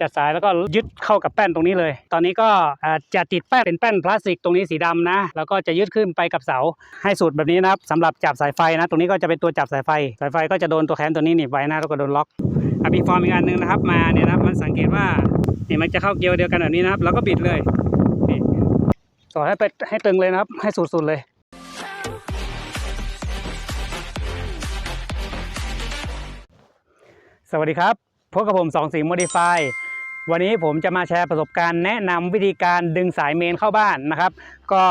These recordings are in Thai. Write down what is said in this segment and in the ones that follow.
จัดสายแล้วก็ยึดเข้ากับแป้นตรงนี้เลย ตอนนี้ก็จะติดแป้นเป็นแป้นพลาสติกตรงนี้สีดำนะ แล้วก็จะยึดขึ้นไปกับเสาให้สุดแบบนี้นะครับสำหรับจับสายไฟนะ ตรงนี้ก็จะเป็นตัวจับสายไฟ สายไฟก็จะโดนตัวแขนตัวนี้หนีบไว้นะแล้วก็โดนล็อกอะพีฟอร์มอีกอันหนึงนะครับ มาเนี่ยนะครับมันสังเกตว่านี่มันจะเข้าเกลียวเดียวกันแบบนี้นะครับ แล้วก็บิดเลยนี่สอให้ไปให้ตึงเลยนะครับ ให้สุดๆเลยสวัสดีครับ พบกับผมสองสีโมดิฟาย วันนี้ผมจะมาแชร์ประสบการณ์แนะนำวิธีการดึงสายเมนเข้าบ้านนะครับ ก็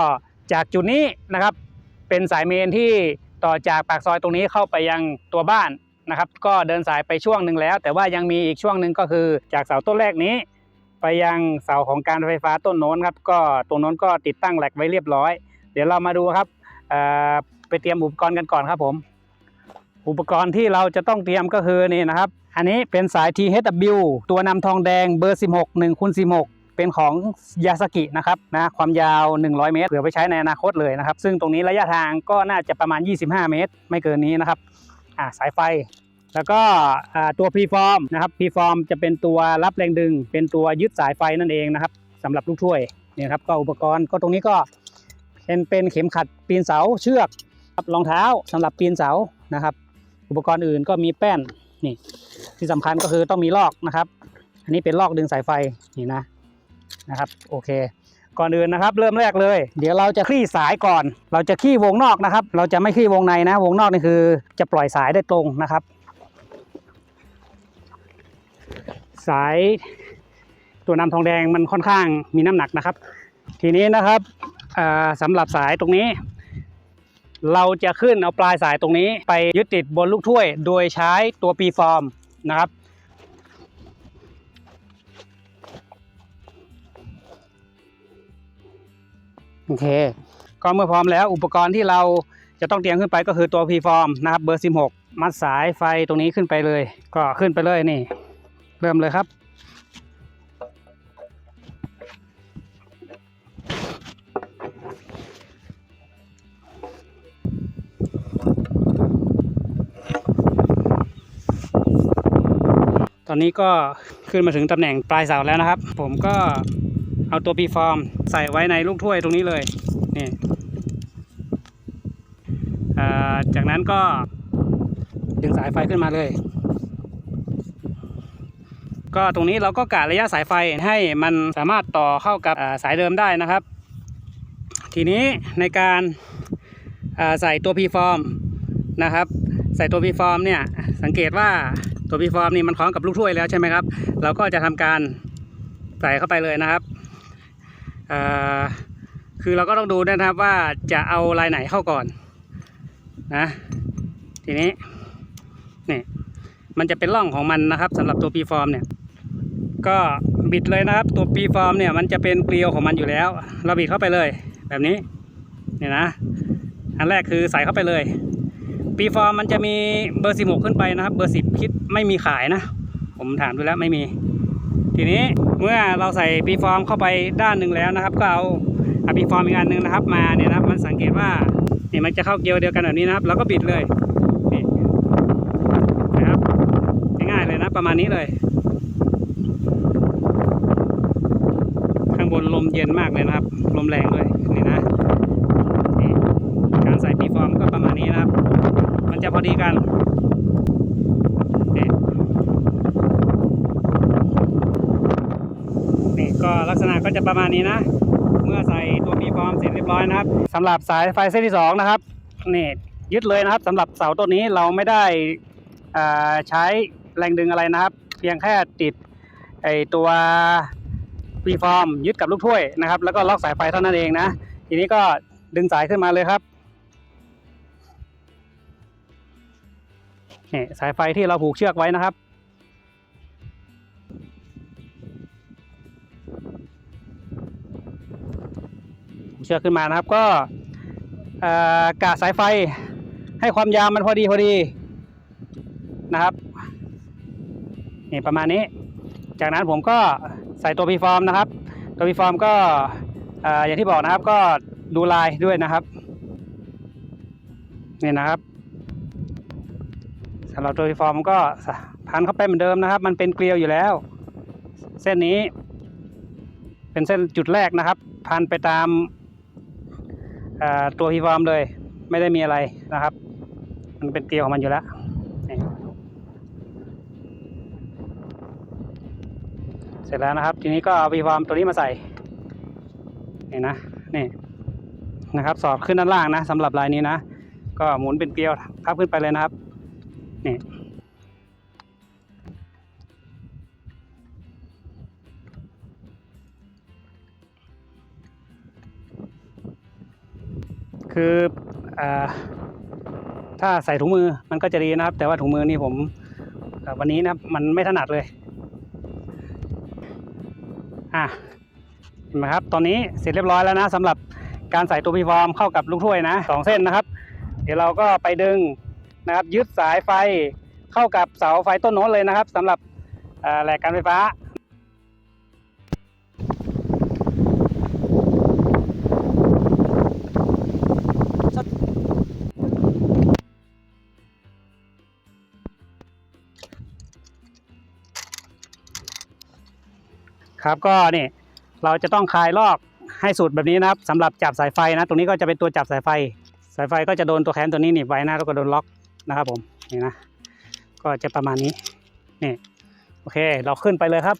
จากจุดนี้นะครับ เป็นสายเมนที่ต่อจากปากซอยตรงนี้เข้าไปยังตัวบ้านนะครับ ก็เดินสายไปช่วงหนึ่งแล้ว แต่ว่ายังมีอีกช่วงหนึ่งก็คือจากเสาต้นแรกนี้ ไปยังเสาของการไฟฟ้าต้นโน้นครับก็ตรงโน้นก็ติดตั้งแหลกไว้เรียบร้อย เดี๋ยวเรามาดูครับไปเตรียมอุปกรณ์กันก่อนครับผม อุปกรณ์ที่เราจะต้องเตรียมก็คือนี่นะครับ อันนี้เป็นสาย THW ตัวนำทองแดงเบอร์ 16 1คูณ16 เป็นของยาสกินะครับนะความยาว 100 เมตรเผื่อไปใช้ในอนาคตเลยนะครับ ซึ่งตรงนี้ระยะทางก็น่าจะประมาณ 25 เมตร ไม่เกินนี้นะครับอ่าสายไฟ แล้วก็อ่าตัวพีฟอร์มนะครับพีฟอร์มจะเป็นตัวรับแรงดึง เป็นตัวยึดสายไฟนั่นเองนะครับสำหรับลูกถ้วยเนี่ยครับก็อุปกรณ์ก็ตรงนี้ก็เป็นเป็นเข็มขัดปีนเสาเชือกครับรองเท้าสำหรับปีนเสานะครับ อุปกรณ์อื่นก็มีแป้นนี่ ที่สำคัญก็คือต้องมีลอกนะครับ อันนี้เป็นลอกดึงสายไฟนี่นะนะครับโอเค ก่อนอื่นนะครับ เริ่มแรกเลย เดี๋ยวเราจะคลี่สายก่อน เราจะคลี่วงนอกนะครับ เราจะไม่คลี่วงในนะ วงนอกนี่คือจะปล่อยสายได้ตรงนะครับ สายตัวนำทองแดงมันค่อนข้างมีน้ำหนักนะครับ ทีนี้นะครับอ่าสำหรับสายตรงนี้ เราจะขึ้นเอาปลายสายตรงนี้ ไปยึดติดบนลูกถ้วย โดยใช้ตัวปีฟอร์มนะครับ โอเค ก็เมื่อพร้อมแล้วอุปกรณ์ที่เราจะต้องเตรียมขึ้นไปก็คือตัวพีฟอร์มนะครับเบอร์ 16 มัดสายไฟตรงนี้ขึ้นไปเลย ก็ขึ้นไปเลยนี่ เริ่มเลยครับ อนนี้ก็ขึ้นมาถึงตำแหน่งปลายเสาแล้วนะครับ ผมก็เอาตัวปีฟอร์มใส่ไว้ในลูกถ้วยตรงนี้เลยนี่จากนั้นก็ดึงสายไฟขึ้นมาเลย ก็ตรงนี้เราก็กะระยะสายไฟให้มันสามารถต่อเข้ากับสายเดิมได้นะครับ ทีนี้ในการใส่ตัวพีฟอร์มนะครับ ใส่ตัวพีฟอร์มเนี่ยสังเกตว่า ตัวพีฟอร์มนี่มันคล้องกับลูกถ้วยแล้วใช่ไหมครับ เราก็จะทำการใส่เข้าไปเลยนะครับคือเราก็ต้องดูนะครับว่าจะเอาลายไหนเข้าก่อนนะทีนี้นี่มันจะเป็นร่องของมันนะครับสำหรับตัวพีฟอร์มเนี่ยก็บิดเลยนะครับ ตัวปีฟอร์มเนี่ยมันจะเป็นเกลียวของมันอยู่แล้ว เราบิดเข้าไปเลยแบบนี้เนี่ยนะอันแรกคือใส่เข้าไปเลย ปีฟอร์มมันจะมีเบอร์ 16 ขึ้นไปนะครับ เบอร์ 10 คิดไม่มีขายนะ ผมถามดูแล้วไม่มี ทีนี้เมื่อเราใส่ปีฟอร์มเข้าไปด้านหนึ่งแล้วนะครับ ก็เอาอปีฟอร์มอีกอันหนึ่งนะครับ มาเนี่ยนะครับ มันสังเกตว่าเนี่ยมันจะเข้าเกลียวเดียวกันแบบนี้นะครับ เราก็บิดเลยนี่นะครับง่ายๆเลยนะประมาณนี้เลย ข้างบนลมเย็นมากเลยนะครับ ลมแรงด้วยนี่นะนี่การใส่ปีฟอร์มก็ประมาณนี้นะครับ มันจะพ อดีกันนี่นี่ก็ลักษณะก็จะประมาณนี้นะ เมื่อใส่ตัวปีฟอร์มเสร็จเรียบร้อยนะครับสำหรับสายไฟเส้นที่สองนะครับนี่ยึดเลยนะครับสำหรับเสาต้นนี้เราไม่ได้ใช้แรงดึงอะไรนะครับ เพียงแค่ติดไอตัวปีฟอร์มยึดกับลูกถ้วยนะครับ แล้วก็ล็อกสายไฟเท่านั้นเองนะ ทีนี้ก็ดึงสายขึ้นมาเลยครับ นี่สายไฟที่เราผูกเชือกไว้นะครับผูกเชือกขึ้นมานะครับก็กะสายไฟให้ความยาวมันพอดีพอดีนะครับนี่ประมาณนี้ จากนั้นผมก็ใส่ตัวพีฟอร์มนะครับ ตัวพีฟอร์มก็เอ่ออย่างที่บอกนะครับก็ดูลายด้วยนะครับนี่นะครับ สำหรับตัวฟอร์มก็พันเข้าไปเหมือนเดิมนะครับ มันเป็นเกลียวอยู่แล้ว เส้นนี้ เป็นเส้นจุดแรกนะครับ พันไปตามตัวพีฟอร์มเลย ไม่ได้มีอะไรนะครับ มันเป็นเกลียวของมันอยู่แล้วเสร็จแล้วนะครับ ทีนี้ก็เอาพีฟอร์มตัวนี้มาใส่นี่นะนี่นะครับ สอดขึ้นด้านล่างนะสำหรับลายนี้นะ ก็หมุนเป็นเกลียวพับขึ้นไปเลยนะครับ คืออถ้าใส่ถุงมือมันก็จะดีนะครับ แต่ว่าถุงมือนี่ผมวันนี้นะมันไม่ถนัดเลยอะเห็นไหมครับ ตอนนี้เสร็จเรียบร้อยแล้วนะสำหรับการใส่ตัวพีฟอร์มเข้ากับลูกถ้วยนะสองเส้นนะครับ เดี๋ยวเราก็ไปดึงนะครับ ยึดสายไฟเข้ากับเสาไฟต้นโน้นเลยนะครับสำหรับแหลกการไฟฟ้า ครับ ก็นี่เราจะต้องคลายลอกให้สุดแบบนี้นะครับสำหรับจับสายไฟนะ ตรงนี้ก็จะเป็นตัวจับสายไฟ สายไฟก็จะโดนตัวแขนตัวนี้หนีบไว้นะแล้วก็โดนล็อกนะครับผมนี่นะก็จะประมาณนี้นี่โอเคเราขึ้นไปเลยครับ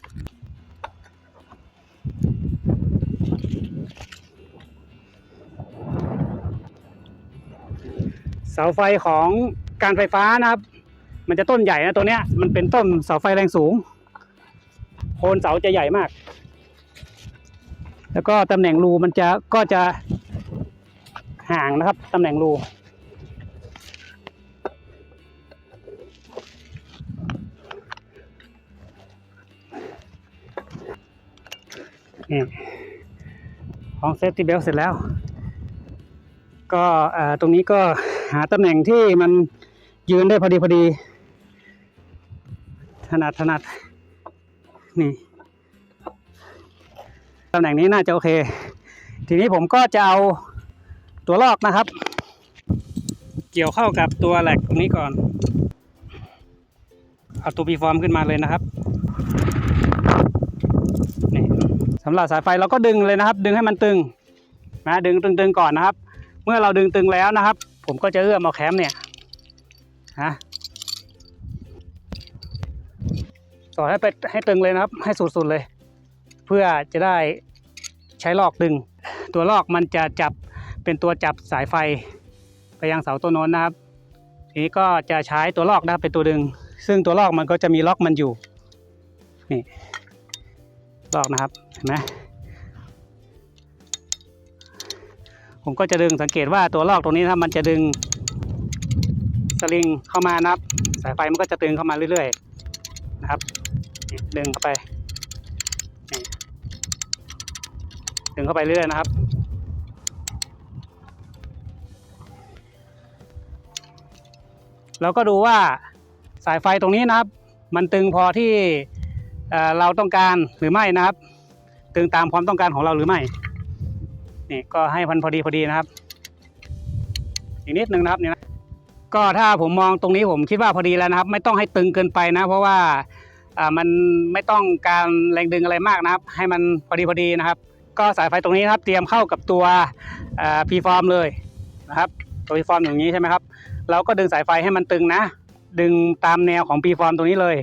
เสาไฟของการไฟฟ้านะครับ มันจะต้นใหญ่นะตัวเนี้ยมันเป็นต้นเสาไฟแรงสูง โคนเสาจะใหญ่มาก แล้วก็ตำแหน่งรูมันจะก็จะห่างนะครับตำแหน่งรูนี่ของเซฟตี้เบลเสร็จแล้ว ก็ตรงนี้ก็หาตำแหน่งที่มันยืนได้พอดีพอดี ถนัดถนัด นี่ตำแหน่งนี้น่าจะโอเค ทีนี้ผมก็จะเอาตัวลอกนะครับ เกี่ยวเข้ากับตัวแหลกตรงนี้ก่อน เอาตัวปีฟอร์มขึ้นมาเลยนะครับนี่สำหรับสายไฟเราก็ดึงเลยนะครับ ดึงให้มันตึงนะดึงตึงๆก่อนนะครับ เมื่อเราดึงตึงแล้วนะครับ ผมก็จะเอื้อมเอาแคมเนี่ยนะ ต่อให้ไปให้ตึงเลยนะครับ ให้สุดๆเลย เพื่อจะได้ใช้ลอกดึง ตัวลอกมันจะจับเป็นตัวจับสายไฟ ไปยังเสาต้นโน้นนะครับ ทีนี้ก็จะใช้ตัวลอกนะครับเป็นตัวดึง ซึ่งตัวลอกมันก็จะมีล็อกมันอยู่นี่ลอกนะครับเห็นไหมผมก็จะดึงสังเกตว่าตัวลอกตรงนี้นะครับมันจะดึงสลิงเข้ามานะครับ สายไฟมันก็จะตึงเข้ามาเรื่อยๆ ดึงเข้าไปดึงเข้าไปเรื่อยนะครับ เราก็ดูว่าสายไฟตรงนี้นะครับ มันตึงพอที่เอ่อเราต้องการหรือไม่นะครับ ตึงตามความต้องการของเราหรือไม่นี่ก็ให้พันพอดีพอดีนะครับ อีกนิดนึงนะครับนี่นะก็ถ้าผมมองตรงนี้ผมคิดว่าพอดีแล้วนะครับ ไม่ต้องให้ตึงเกินไปนะ เพราะว่า มันไม่ต้องการแรงดึงอะไรมากนะครับ ให้มันพอดีพอดีนะครับ ก็สายไฟตรงนี้นะครับ เตรียมเข้ากับตัวพีฟอร์มเลยนะครับ ตัวพีฟอร์มอย่างนี้ใช่ไหมครับ เราก็ดึงสายไฟให้มันตึงนะ ดึงตามแนวของปีฟอร์มตรงนี้เลย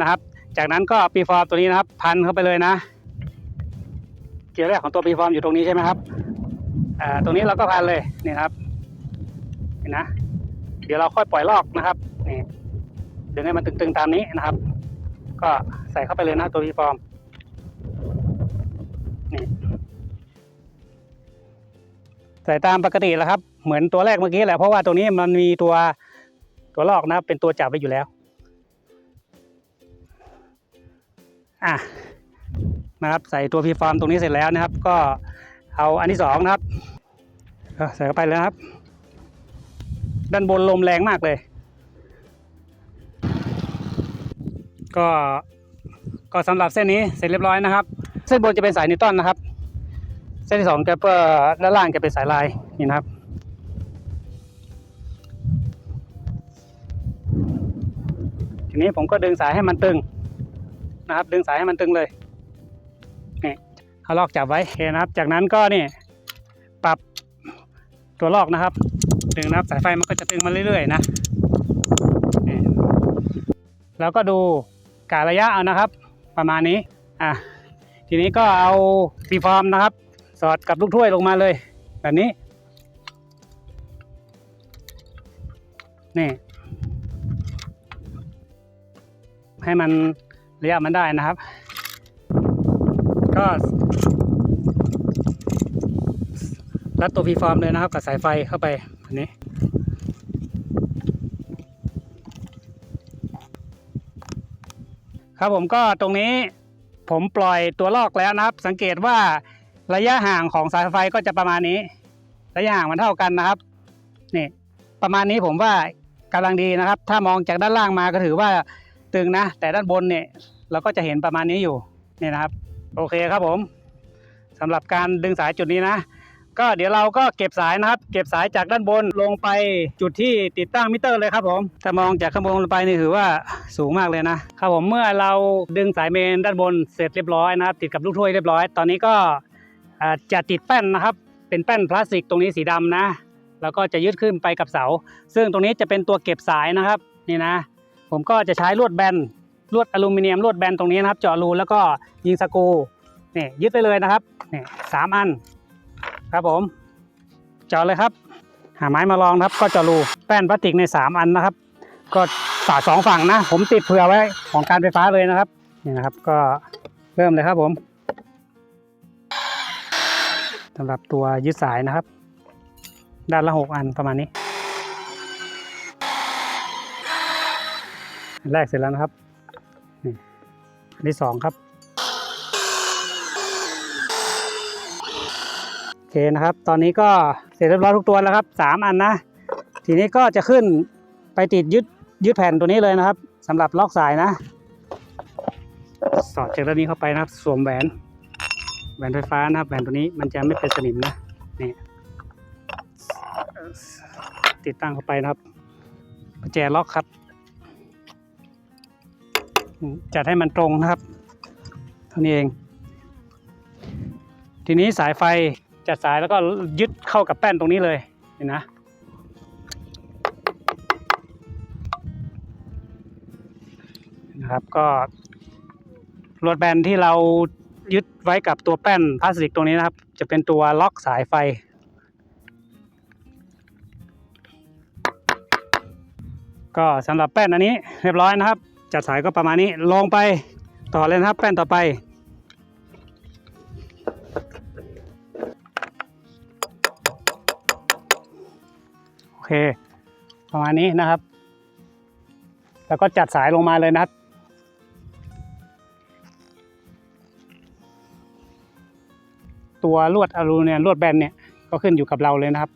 นะครับ จากนั้นก็ปีฟอร์มตัวนี้นะครับ พันเข้าไปเลยนะเกียร์แรกของตัวปีฟอร์มอยู่ตรงนี้ใช่ไหมครับอ่าตรงนี้เราก็พันเลยนี่ครับเห็นนะ เดี๋ยวเราค่อยปล่อยลอกนะครับนี่ดึงให้มันตึงๆตามนี้นะครับ ก็ใส่เข้าไปเลยนะตัวปีฟอร์มนี่ใส่ตามปกติแล้วครับ เหมือนตัวแรกเมื่อกี้แหละเพราะว่าตัวนี้มันมีตัวตัวลอกนะเป็นตัวจับไว้อยู่แล้วอะนะครับใส่ตัวพีฟอร์มตรงนี้เสร็จแล้วนะครับ ก็เอาอันที่สองนะครับใส่เข้าไปเลยนะครับ ด้านบนลมแรงมากเลย ก็ก็สำหรับเส้นนี้เสร็จเรียบร้อยนะครับ เส้นบนจะเป็นสายนิวตันนะครับ เส้นที่สองจะเปิดด้านล่างจะเป็นสายลายนี่นะครับทีนี้ผมก็ดึงสายให้มันตึงนะครับ ดึงสายให้มันตึงเลยเอาลอกจับไว้โอเคนะครับ จากนั้นก็นี่ปรับตัวลอกนะครับ ดึงนะครับสายไฟมันก็จะตึงมาเรื่อยๆนะแล้วก็ดู การะยะเอานะครับ ประมาณนี้อะทีนี้ก็เอาฟีฟอร์มนะครับ สอดกับลูกถ้วยลงมาเลย แบบนี้นี่ให้มันระยะมันได้นะครับ ก็รัดตัวฟีฟอร์มเลยนะครับ กับสายไฟเข้าไปอันนี้ ครับผมก็ตรงนี้ผมปล่อยตัวลอกแล้วนะครับ สังเกตว่าระยะห่างของสายไฟก็จะประมาณนี้ ระยะห่างมันเท่ากันนะครับนี่ประมาณนี้ผมว่ากำลังดีนะครับ ถ้ามองจากด้านล่างมาก็ถือว่าตึงนะ แต่ด้านบนเนี่ยเราก็จะเห็นประมาณนี้อยู่นี่นะครับ โอเคครับผมสำหรับการดึงสายจุดนี้นะ ก็เดี๋ยวเราก็เก็บสายนะครับ เก็บสายจากด้านบนลงไปจุดที่ติดตั้งมิเตอร์เลยครับผมถ้ามองจากข้างบนลงไปนี่ถือว่าสูงมากเลยนะครับผมเมื่อเราดึงสายเมนด้านบนเสร็จเรียบร้อยนะครับ ติดกับลูกถ้วยเรียบร้อย ตอนนี้ก็จะติดแป้นนะครับ เป็นแป้นพลาสติกตรงนี้สีดำนะ แล้วก็จะยึดขึ้นไปกับเสา ซึ่งตรงนี้จะเป็นตัวเก็บสายนะครับนี่นะ ผมก็จะใช้ลวดแบนลวดอลูมิเนียมลวดแบนตรงนี้นะครับเจาะรูแล้วก็ยิงสกูนี่ยึดไปเลยนะครับนี่สามอัน ครับผมเจาะเลยครับ หาไม้มาลองครับ ก็จะรูแป้นพลาสติกในสามอันนะครับ ก็ฝาสองฝั่งนะ ผมติดเผื่อไว้ของการไฟฟ้าเลยนะครับนี่นะครับก็เริ่มเลยครับผมสำหรับตัวยึดสายนะครับ ด้านละหกอันประมาณนี้แรกเสร็จแล้วนะครับนี่อันที่สองครับ เคนะครับ ตอนนี้ก็เสร็จเรียบร้อยทุกตัวแล้วครับสามอันนะ ทีนี้ก็จะขึ้นไปติดยึดยึดแผ่นตัวนี้เลยนะครับสำหรับล็อกสายนะ สอดจากด้านนี้เข้าไปนะครับ สวมแหวนแหวนไฟฟ้านะครับแหวนตัวนี้มันจะไม่เป็นสนิมนะนี่ติดตั้งเข้าไปนะครับกุญแจล็อกครับ จัดให้มันตรงนะครับ เท่านี้เอง ทีนี้สายไฟ จัดสายแล้วก็ยึดเข้ากับแป้นตรงนี้เลยเห็นนะนะครับก็ลวดแบนที่เรายึดไว้กับตัวแป้นพลาสติกตรงนี้นะครับ จะเป็นตัวล็อกสายไฟ ก็สำหรับแป้นอันนี้เรียบร้อยนะครับ จัดสายก็ประมาณนี้ลงไปต่อเลยนะครับแป้นต่อไป เค ประมาณนี้นะครับ แล้วก็จัดสายลงมาเลยนะครับตัวลวดอลูเนียมลวดแบนเนี่ยก็ขึ้นอยู่กับเราเลยนะครับ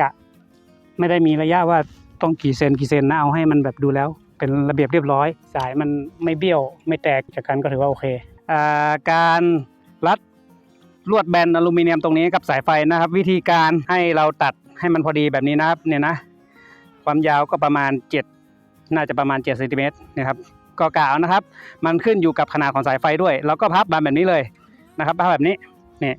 กะไม่ได้มีระยะว่าต้องกี่เซนกี่เซนนะเอาให้มันแบบดูแล้ว เป็นระเบียบเรียบร้อย สายมันไม่เบี้ยว ไม่แตกจากกันก็ถือว่าโอเคอการรัดลวดแบนอลูมิเนียมตรงนี้กับสายไฟนะครับ วิธีการให้เราตัด ให้มันพอดีแบบนี้นะครับเนี่ยนะความยาวก็ประมาณ 7 น่าจะประมาณ7เซนติเมตรนะครับก็กะเอานะครับ มันขึ้นอยู่กับขนาดของสายไฟด้วย เราก็พับมาแบบนี้เลยนะครับพับแบบนี้นี่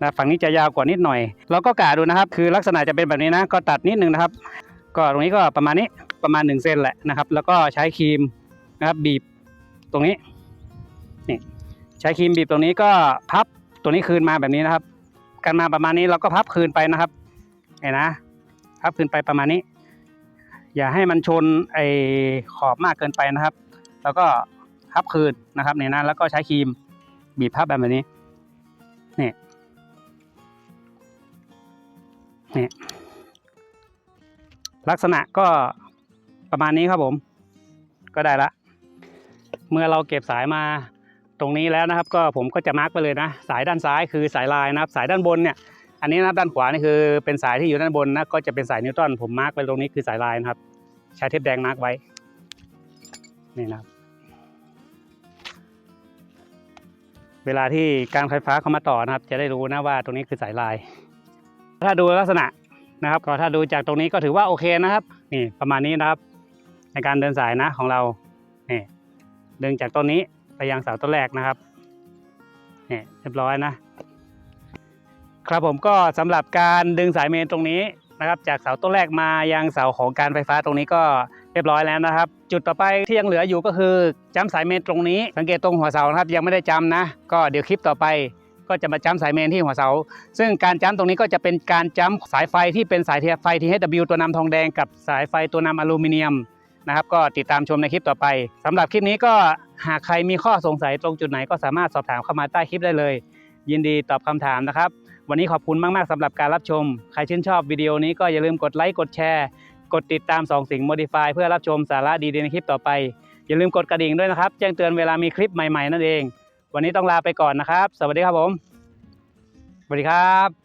นะฝั่งนี้จะยาวกว่านิดหน่อย เราก็กะดูนะครับ คือลักษณะจะเป็นแบบนี้นะ ก็ตัดนิดนึงนะครับ ก็ตรงนี้ก็ประมาณนี้ประมาณ1เซนแหละนะครับ แล้วก็ใช้ครีมนะครับบีบตรงนี้นี่ใช้ครีมบีบตรงนี้ก็พับตัวนี้คืนมาแบบนี้นะครับ กันมาประมาณนี้เราก็พับคืนไปนะครับ เห็นนะพับคืนไปประมาณนี้ อย่าให้มันชนไอ้ขอบมากเกินไปนะครับ แล้วก็พับคืนนะครับเนี่ยนะแล้วก็ใช้ครีมบีบพับแบบนี้นี่นี่ลักษณะก็ประมาณนี้ครับผม ก็ได้ละ เมื่อเราเก็บสายมาตรงนี้แล้วนะครับ ก็ผมก็จะมาร์กไปเลยนะ สายด้านซ้ายคือสายลายนะครับ สายด้านบนเนี่ย อันนี้นะครับด้านขวานี่คือเป็นสายที่อยู่ด้านบนนะก็จะเป็นสายนิวตันผมมาร์กไปตรงนี้คือสายลายนะครับ ใช้เทปแดงมาร์กไว้ นี่นะครับ เวลาที่การไฟฟ้าเข้ามาต่อนะครับ จะได้รู้นะว่าตรงนี้คือสายลาย ถ้าดูลักษณะนะครับ ก็ถ้าดูจากตรงนี้ก็ถือว่าโอเคนะครับนี่ประมาณนี้นะครับ ในการเดินสายนะของเรานี่ดึงจากต้นนี้ไปยังเสาต้นแรกนะครับเนี่ยเรียบร้อยนะ ครับผมก็สำหรับการดึงสายเมนตรงนี้นะครับ จากเสาต้นแรกมายังเสาของการไฟฟ้าตรงนี้ก็เรียบร้อยแล้วนะครับ จุดต่อไปที่ยังเหลืออยู่ก็คือจ้ำสายเมนตรงนี้ สังเกตตรงหัวเสาครับยังไม่ได้จ้ำนะ ก็เดี๋ยวคลิปต่อไป ก็จะมาจ้ำสายเมนที่หัวเสา ซึ่งการจ้ำตรงนี้ก็จะเป็นการจ้ำสายไฟที่เป็นสายไฟ THW ตัวนำทองแดงกับสายไฟตัวนำอลูมิเนียมนะครับก็ติดตามชมในคลิปต่อไปสำหรับคลิปนี้ก็หากใครมีข้อสงสัยตรงจุดไหนก็สามารถสอบถามเข้ามาใต้คลิปได้เลย ยินดีตอบคำถามนะครับ วันนี้ขอบคุณมาก ๆสำหรับการรับชม ใครชื่นชอบวิดีโอนี้ก็อย่าลืมกดไลค์ กดแชร์ กดติดตามสองสิ่ง Modify เพื่อรับชมสาระดีๆในคลิปต่อไป อย่าลืมกดกระดิ่งด้วยนะครับ แจ้งเตือนเวลามีคลิปใหม่ ๆ นั่นเอง วันนี้ต้องลาไปก่อนนะครับ สวัสดีครับผม สวัสดีครับ